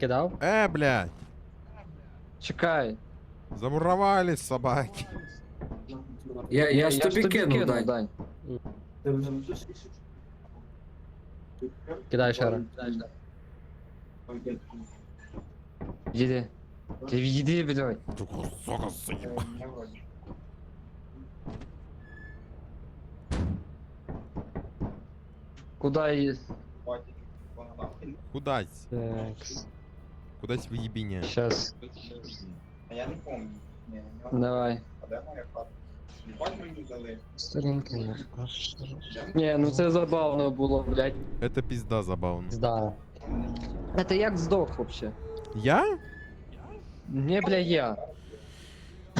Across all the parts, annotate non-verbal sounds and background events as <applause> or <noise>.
Кидав? Е, блядь, Чекай. замуровали собаки. Я, я, ж тобі кинув, дай. Дань. Кидай ще раз. Їди. Ти відійди, блядь. Сука, сука, заїба. Куда її? Кудась, Так, Кудась в їбіння. щас. А я не помню. Давай. а де моя карта? Їбать мені дали. Сторінка не Ні, ну це забавно було, блядь. Это пизда забавно. Да. А ти як здох вообще? Я? Не, бля, я.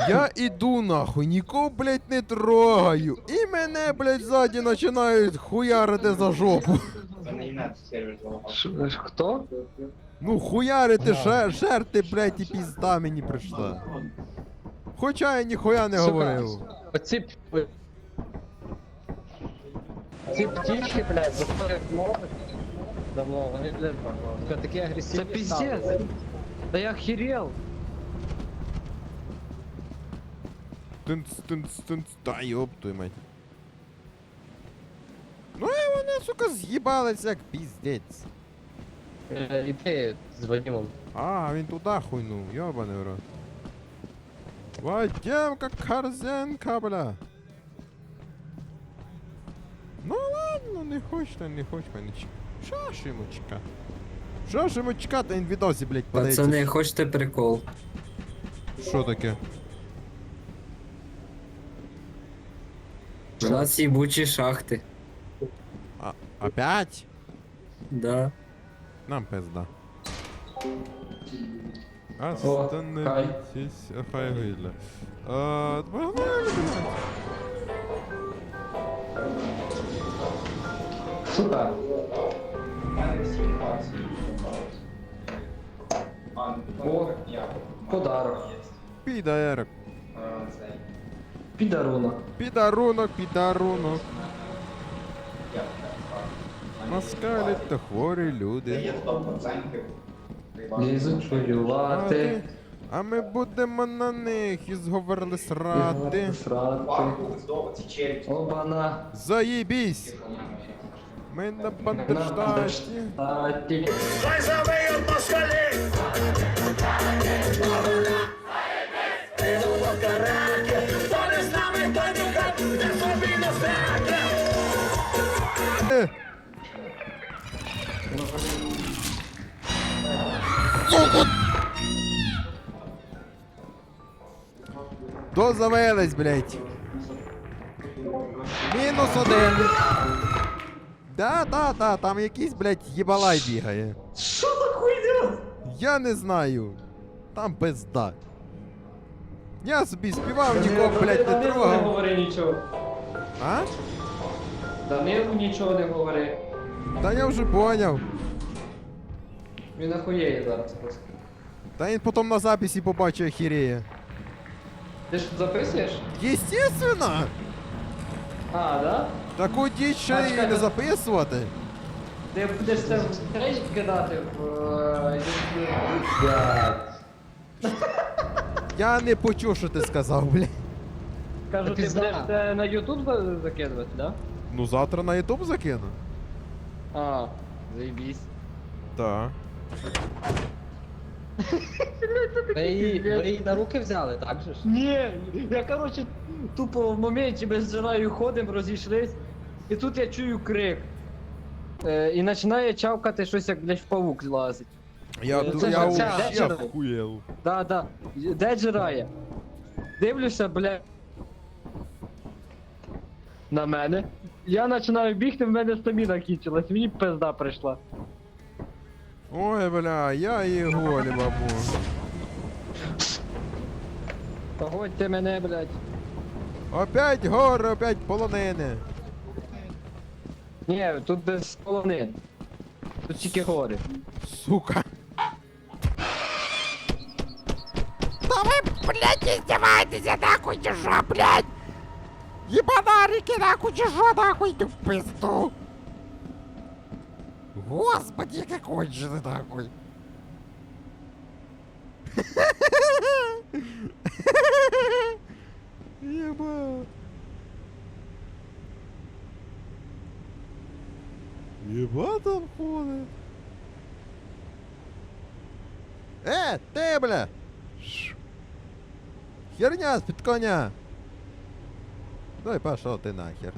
Я іду нахуй, нікого, блядь, не трогаю. І мене, блядь, ззаді починають хуярити за жопу. Це не інет сервер залагав. Ш- ш- Хто? Ну, хуярити жер, жерти, блядь, і пізда мені прийшла. Хоча я ніхуя не Сука. говорив. Оці п- Ці птічки, блядь, заходять мови. Давно, вони, блядь, такі агресивні. Це піздець. Да я охерел. Тинц, тинц, тинц, та йоп твою мать. Ну і вони, сука, з'їбались як піздець. Е, Іди з Вадимом. А, він туди хуйнув, йобаний в рот. Вадимка Корзенка, бля. Ну ладно, не хочете, не хоч мене чекати. Що ж йому чекати? Що ж йому чекати, він в відосі, блядь, подається. Пацани, хочете прикол? Що таке? У нас їбучі шахти. А, опять? Да. Нам пизда. хай. Остановитесь, хай гиля. А, погнали, блядь. Супер. У мене всі інформації. А, ну, О, я. подарок. Підарок. А, цей. Підарунок. Підарунок, Москалі та хворі люди. 100%. Лізуть полювати. А ми будемо на них і зговорили срати. Срати. Пахнуть здорово, ці челюсті. Обана. Заєбісь! Ми на бандерштаті. Штаті. Е, Дозавелись, блядь. Мінус один. Да, да, да, там якийсь, блядь, їбалай бігає. Що за хуйня? Я не знаю. Там пизда. Я собі співав, нікого, блядь, не Данилу не трогав. говори нічого. А? Данилу нічого не говори. Та я вже поняв. Він охуєє зараз просто. Та він потім на записі побачить охереє. Ти ж записуєш? Естественно! А, да? Таку діч ще А, не записувати. Ти будеш це в стрейч кидати в е, YouTube? Я не почув, що ти сказав, блядь. Кажу, ти пізда. будеш це на YouTube за- закидувати, да? Ну завтра на YouTube закину. А, заебись. Так. Ви її, ви її на руки взяли, так же ж? Ні, я короче тупо в моменті без зжираю ходим, розійшлись, і тут я чую крик. Е, і починає чавкати щось, як блядь, в павук лазить. Я, Це ду- ж я, ця, я, ця. охуєл. Да, да. Де джирає? Дивлюся, блядь. На мене. Я починаю бігти, в мене стаміна кінчилась, мені пизда прийшла. Ой, бля, я її голі, бабу. Погодьте мене, блядь. Опять гори, опять полонини. Ні, тут без полонин. Тут тільки гори. Сука. Да вы, блядь, издеваетесь нахуй, чужо, блядь! Ебанарики нахуй, чужо, нахуй, иди в пизду! Господи, какой же ты такой! Еба! Еба там ходит. Э, ты, бля! Херня с коня! Ну пошел ты нахер.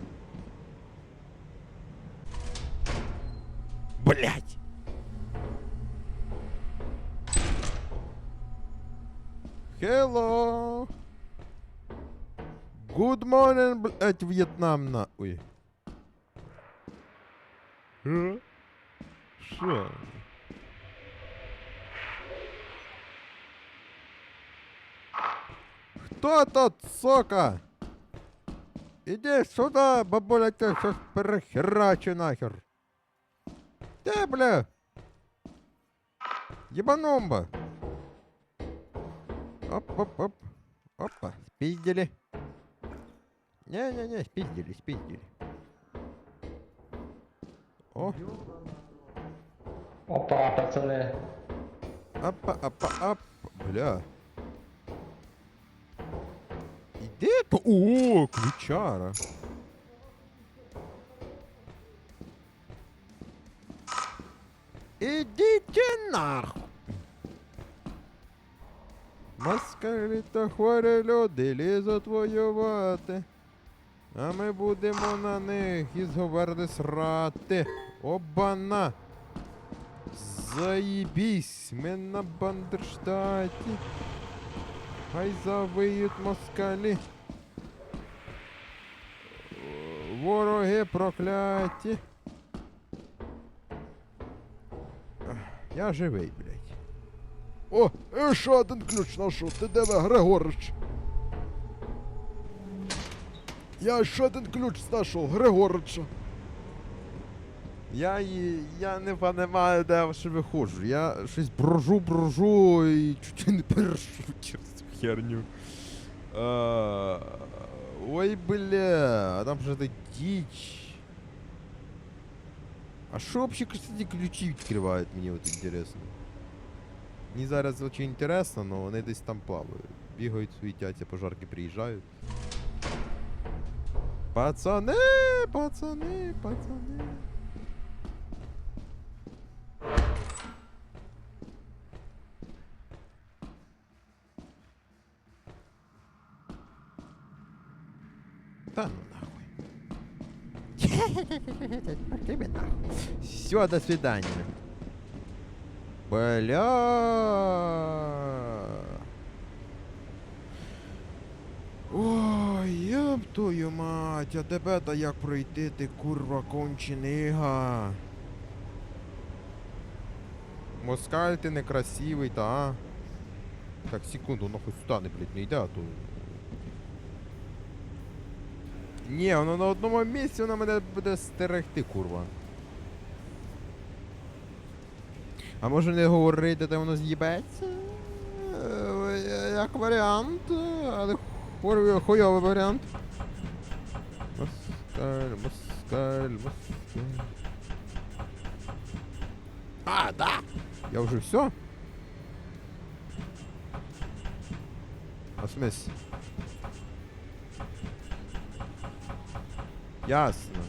Hello! Good morning, блять, В'єтнам на... Ой. Що? Що? Хто тут, сока? Іди сюди, бабуля, ти щось перехерачу нахер. Де, бля? Ебаномба. Оп-оп-оп. Опа, спиздили. Не-не-не, спиздили, спиздили. О, Опа, пацани. опа, опа, оп. Бля. Іде то. О, ключара. Ідіть нахуй. Москалі та хворі люди лізуть воювати. А ми будемо на них із говерди срати. Обана! Заебись, ми на Бандерштаті. Хай завиють москалі. Вороги прокляті. Я живий. О, е, ще один ключ знайшов. Ти де ви, Григорич? Я ще один ключ знайшов, Григорича. Я, і- я не понимаю, де я ще виходжу. Я щось брожу, брожу і чуть не перешу через цю херню. А, ой, бля, а там же это дичь. А що вообще, кстати, ключі відкривають, мені от інтересно. Мені зараз очень інтересно, но вони десь там плавають. Бігають, суетяться, пожарки приїжджають. Пацани, пацани, пацани. Да ну нахуй. <laughs> Все, до свидания. Бля. Ой, яб твою мать, а тебе то як пройти, ти курва конченига. Москаль ти некрасивий, та а? Так, секунду, нахуй сюди не, блядь, не йде, а то ні, воно на одному місці воно мене буде стерегти, курва. А може не говорити, де воно з'їбеться? Е, Як варіант, але хуйовий варіант. Москаль, москаль, москаль. А, да! Я вже все? А в? Ясно.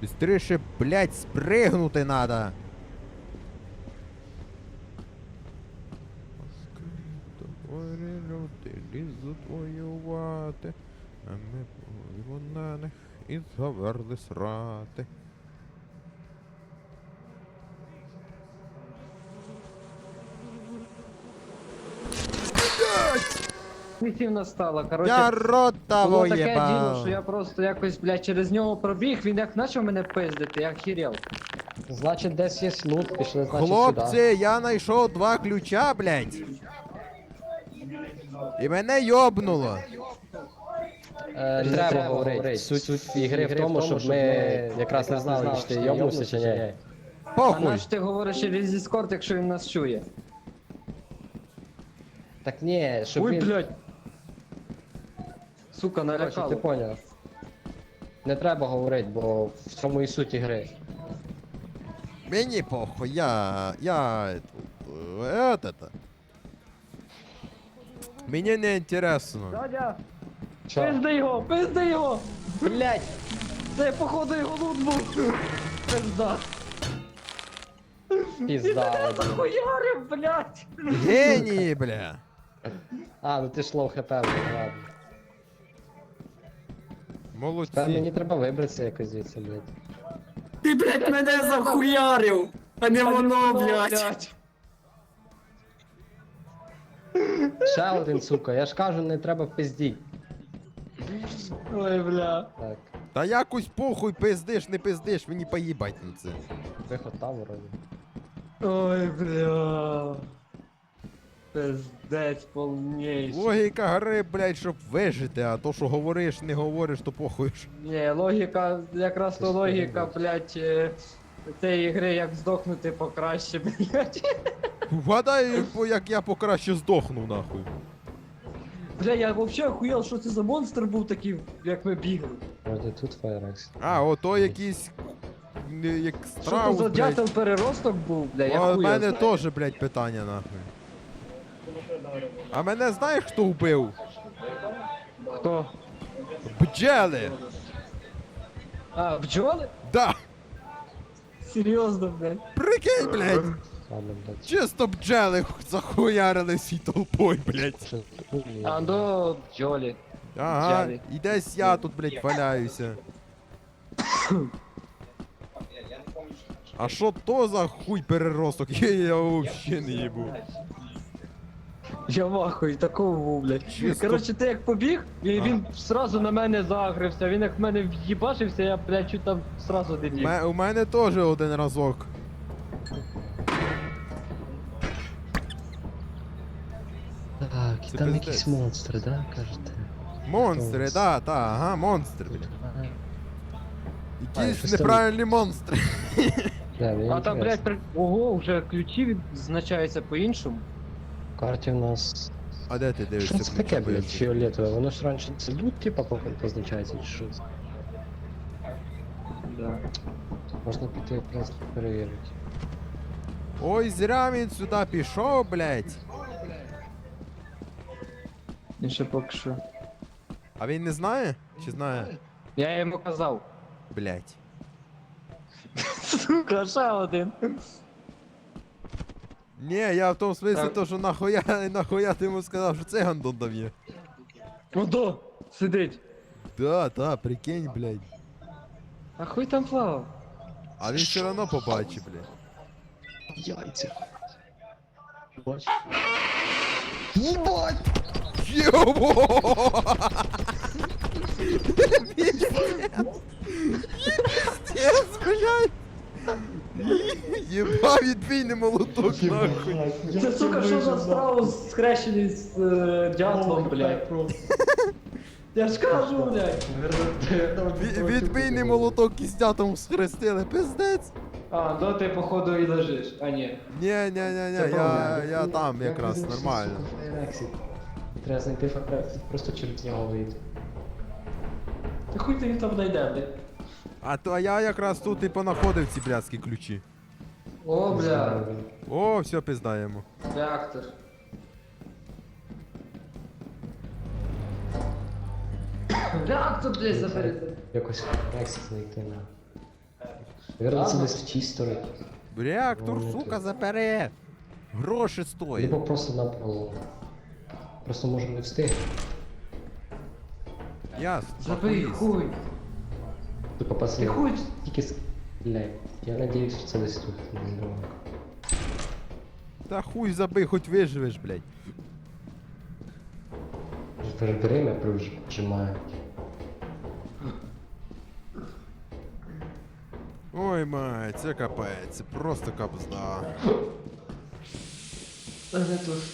Быстрее, блядь, спригнути надо. Говори, люди лізуть воювати, а ми будемо на них і заверли срати. Місів настала, коротше. Я рота Було таке діло, воєбав. що я просто якось, блядь, через нього пробіг, він як почав мене пиздити, я хірел. Значить, десь є лут, пішли, значить, Хлопці, сюди. я знайшов два ключа, блядь. І мене йобнуло. Е, не треба говорити. Суть, суть ігри в тому, щоб ми якраз не знали, чи ти йобнувся, чи ні. А Похуй. наш ти говориш через Discord, якщо він нас чує. Так ні, щоб Ой, він... блядь. Сука, Короче, ти налякало. поняв. Не треба говорити, бо в цьому і суть ігри. Мені похуй, я... я... Этот... Мені не інтересно. Дядя, Що? пизди його, пизди його! Блять! Це походу його лут був. Пизда. Пізда. Я один. захуярив, блядь. Генії, бля. А, ну ти ж лоу хп, ладно. Тепер мені Молодці. треба вибратися якось звідси, блядь. Ти, блядь, мене захуярив! А не воно, блядь. Ще один, сука, я ж кажу, не треба пизді. Ой, бля. Так, Та якось похуй пиздиш, не пиздиш, мені поїбать на це. виход там вроді. Ой, бля. Пиздець повніший. Логіка гри, блядь, щоб вижити, а то, що говориш, не говориш, то похуй. ж. Ні, логіка, якраз то логіка, блядь, е, цієї гри, як здохнути покраще, блядь. Вгадай, по- як я покраще здохну, нахуй. Бля, я вообще охуєл, що це за монстр був такий, як ми бігли. Вроді тут Файрекс. А, ото якийсь. не, Як Що то страус, за блядь. дятел переросток був, бля, я А в хуя мене теж, блядь, питання, нахуй. А мене знаєш, хто вбив? Хто? Бджели! А, бджоли? Да! Серйозно, блядь. Прикинь, блядь! Ладно, блядь. Чисто бджели <laughs> захуярили всій толпой, блядь. Що? Ну, ні. А, до бджолі. Ага, Бджели. і десь я тут, блядь, валяюся. А що то за хуй переросток? Я, <laughs> я вообще не їбу. Я вахую, такого був, блядь. Чисто. Коротше, ти як побіг, і він сразу на мене загрився, він як в мене в'їбашився, я, блядь, чуть там сразу не. Ме- У мене теж один разок. Це там пиздець. якісь монстри, да, кажете? Монстри, Ось. да, та, ага, монстри, блядь. Ага. А, Якісь щось там- неправильні монстри. Бля, мені А там, блядь, інтересно. при... ого, вже ключі відзначаються по-іншому. В карті в нас... А де ти дивишся? Що це таке, ключовий? блядь, фіолетове? Воно ж раніше це лут, типа, поки позначається, чи що? це? Да. Можна піти, в принципі, перевірити. Ой, зря він сюди пішов, блядь. І ще поки що. А він не знає? Чи знає? Я йому казав. Блядь. Сука, ще один. Ні, я в тому смислі, Так. то, що нахуя, <laughs> нахуя ти йому сказав, що це гандон там є. Ото, сидить. Да, та, прикинь, блядь. А хуй там плавав? А він все одно побачить, блядь. Яйця. Бач? Йово! Пиздец, блядь! Єба відбійний молоток, нахуй. Це сука, що за страус скрещений з е, дятлом, блядь. Я ж кажу, блядь. Ві- Відбійний молоток із дятом схрестили, пиздець. А, до ти походу і лежиш. А ні. Ні, ні, ні, ні, я, я там якраз нормально. Треба знайти Файрекс, просто через нього вийти. Та хуй ти їх там знайде, блядь. А то я якраз тут і понаходив ці блядські ключі. О, бля. О, все пиздаємо. Реактор. Реактор, <coughs> блядь, забери. Якось Файрекс знайти на. Це десь в тій стороні. Реактор, сука, тут. запере. Гроші стоїть. Либо просто на пролом. Просто може не встигти. Ясно. Забий, хуй. Типа Ти пацани, хуй. тільки с- Блядь, я надіюсь, що це десь тут недалеко. Та хуй забий, хоч виживеш, блядь. Время прижимає. Ой, мать, це капець, це просто капзда.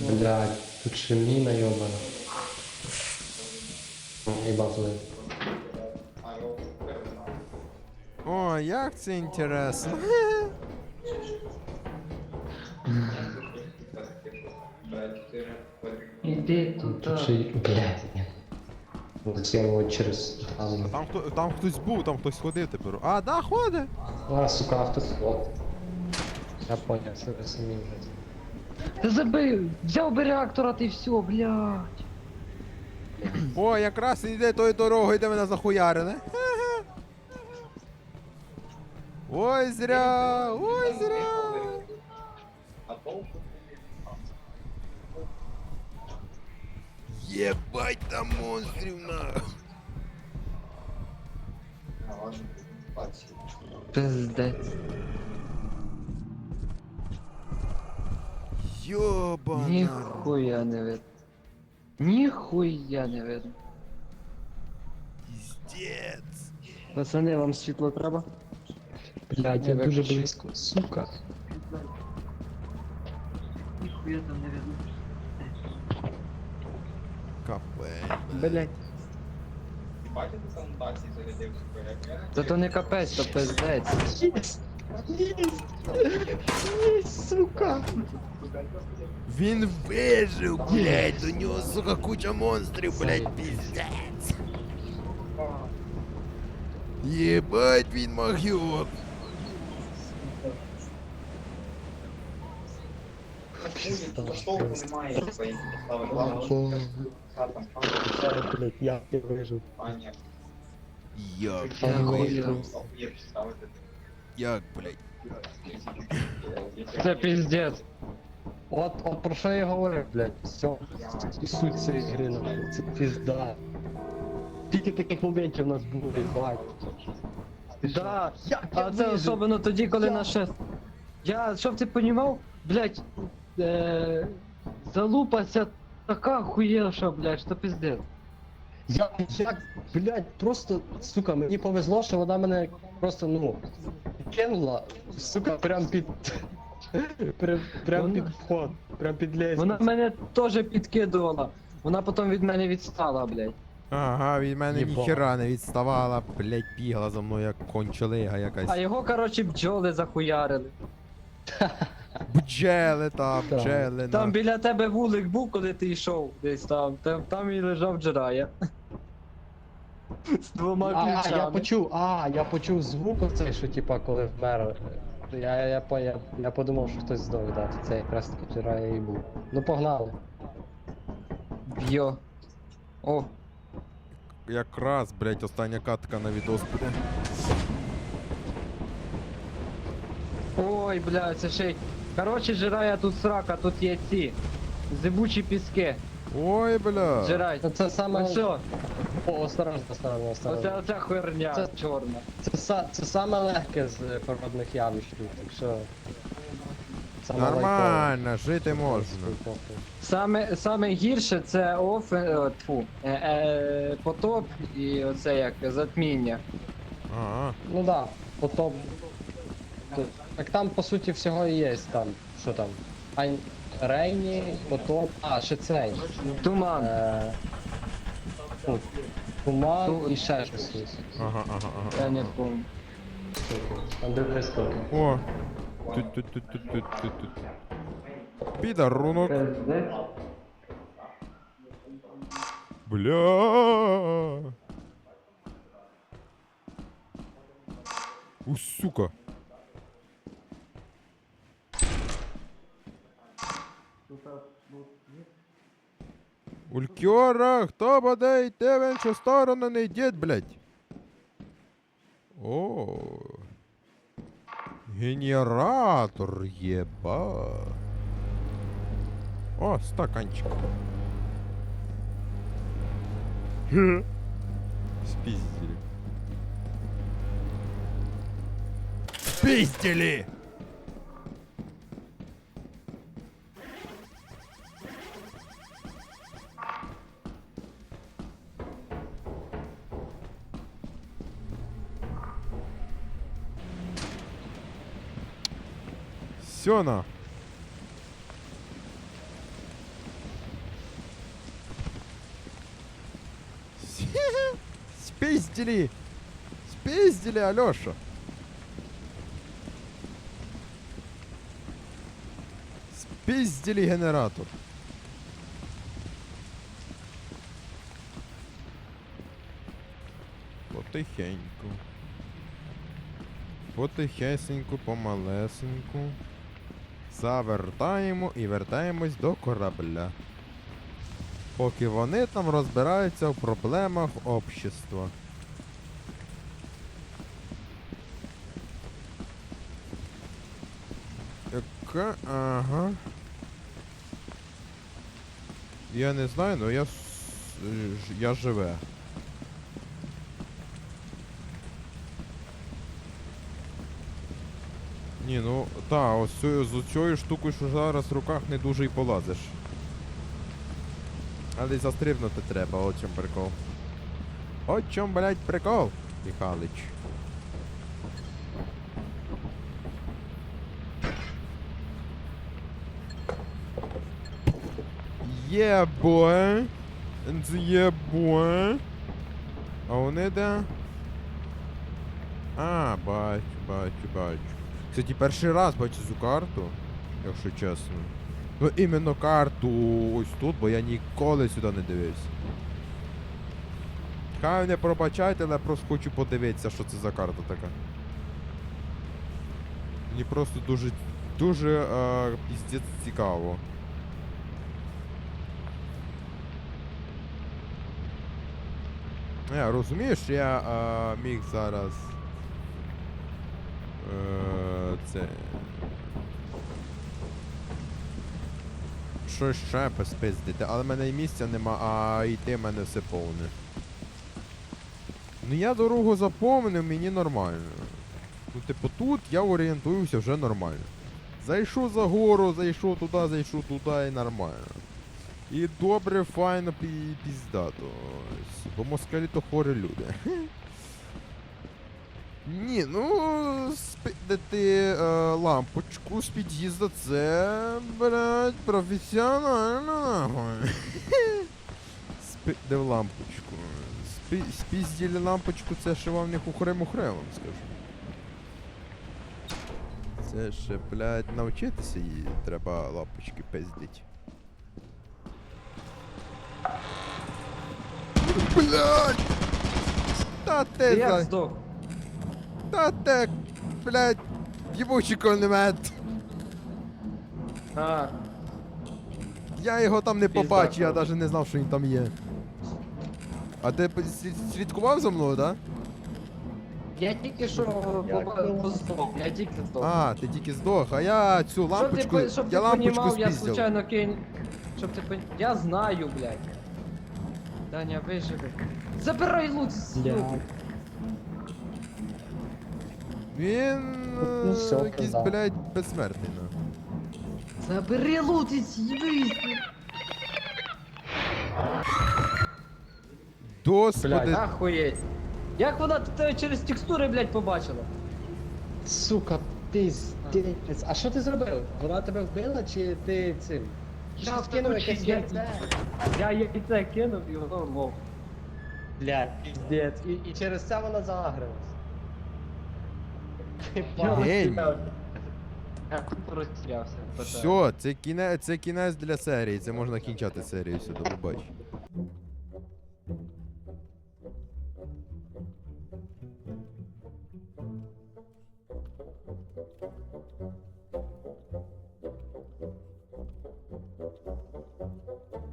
Блядь, Тут ще міна йобана. Їбав злий. О, як це інтересно. Іди тут. Тут ще й... Блядь, ні. Через там. Там, хто, там хтось був, там хтось ходив тепер. А, да, ходить. А, сука, автосход. Я понял, що ви самі вже. Та забив, взяв би реактора, ти все, блядь. О, якраз іде тою дорогою, де мене захуярили. Ха-ха. Ой, зря, ой, зря. А? Єбать там монстрів на. А. Пиздець. Йобана. Ніхуя не видно. Ніхуя не видно. Піздець. Пацани, вам світло треба? Блядь, я дуже близько, сука. Ніхуя там не видно. Капець. Блять. Бачите, там мутації зарядив суперек? Та то не капець, то пиздець. Сука. Він вижив, блядь, до нього, сука, куча монстрів, блядь, піздець. Єбать він магіот. Толку немає, своїх поставив главного. Там, Блядь, як я вижив. Я блядь. Це пиздець. От, от про що я говорив, блядь, все. Суть цієї гри, нахуй, це пізда. Скільки таких моментів у нас було, бать. Да, а це особливо тоді, коли Я- на шест. Я, щоб ти понімав, блять, е, залупася така хуєша, блять, що пиздець. Я, як, блядь, просто, сука, мені повезло, що вона мене просто, ну, кинула, сука, прям під, прям, прям Вона- під вход, прям під лестницю. Вона мене теж підкидувала. Вона потім від мене відстала, блять. Ага, від мене Єбать. ніхера не відставала, блядь, бігала за мною як кончелига якась. А його, коротше, бджоли захуярили. Бджели там, Так. бджели. Там на. біля тебе вулик був, коли ти йшов десь там. Там, там і лежав Джерая. З двома А, я почув, а, я почув звук оцей, що типа коли вмер. Я, я, я, я, я подумав, що хтось здох, да, це якраз таки вчора я і був. Ну погнали. Йо. О, Якраз, блядь, остання катка на відос буде. ой, бля, це ще й. Коротше, Жирая тут срака, тут є ці. Зибучі піски. Ой, бля. Жирай. Це, це саме. Все. О, осторожно, осторожно, Оце, осторожно. оця херня Це- чорна. Це, са- це саме легке з природних явищ тут, так що. Саме Нормально, жити лайтове. можна. Похуй. Саме, саме гірше це оф, е, тьфу, е, е, потоп і оце як затміння. Ага. Ну да, потом. то- Так там по суті всього і є там. Що там? Айн Рейні, потоп. А, ще цей. Туман. Е, Туман і ще щось є. Ага, ага, ага. Я не помню. О. Тут, тут, тут, тут, тут, тут, тут. Підарунок. Бля. У, сука. Улькьора, хто буде йти в іншу сторону, не йдіть, блядь. О. Генератор, єба. О, стаканчик. Спиздили. Спиздили! Все на. <laughs> Спиздили! Спиздили, Алёша! Спиздили генератор. Потихеньку. Потихесеньку, помалесеньку. Завертаємо і вертаємось до корабля. Поки вони там розбираються в проблемах общества. Яка. Ага. Я не знаю, но я. Я живе. Ні, ну та, ось цю, з цією штукою, що зараз в руках не дуже й полазиш. Але й застрибнути треба, от чим прикол. От чим, блядь, прикол, Михалич. Yeah, boy. And yeah. А вони де? А, бачу, бачу, бачу. Кстати, перший раз бачу цю карту, якщо чесно. Ну іменно карту ось тут, бо я ніколи сюди не дивився. Хай не пробачайте, але я просто хочу подивитися, що це за карта така. Мені просто дуже, дуже е, піздець цікаво. Я розумію, що я е, міг зараз. Е, це. Щось ще поспиздити, але в мене і місця нема, а йти в мене все повне. Ну я дорогу запомнив, мені нормально. Ну, типу, тут я орієнтуюся вже нормально. Зайшов за гору, зайшов туди, зайшов туди і нормально. І добре, файно пі- піздато. Бо москалі то хворі люди. <laughs> Ні, ну спидити е, лампочку з під'їзду це, блядь, професіонально нахуй. <laughs> Спидив лампочку. Спі, спізділи лампочку, це ще вам не хухре-мухре, вам скажу. Це ще, блядь, навчитися їй треба лампочки пиздить. Блядь! Та ти Я за... здох. Та те, блядь, їбучий кулемет. А, Я його там не Пізда, побачив, я коротше. навіть не знав, що він там є. А ти п- слід- слідкував за мною, так? я тільки що поба- здох, я тільки здох. А, ти тільки здох, а я цю Щоб ти, лампочку. по- щоб я ти лампочку понімав, я спіздив. случайно кинь. Щоб ти пон... Я знаю, блядь. Даня, виживи. Забирай лут, сука. Він Ну, е, якийсь, пизда. блядь, безсмертний, ну. Забери лут і з'їбись. Господи, Блядь. Ахуєть. Як вона тебе через текстури, блядь, побачила? Сука, пиздець. А що ти зробив? Вона тебе вбила чи ти цим? Я кинув якесь я- яйце? Я яйце кинув і воно лов. Блядь, пиздець. І, і через це вона загрилась. Ти все, це кінець, це кінець для серії, це можна кінчати серію сюди, до побачення.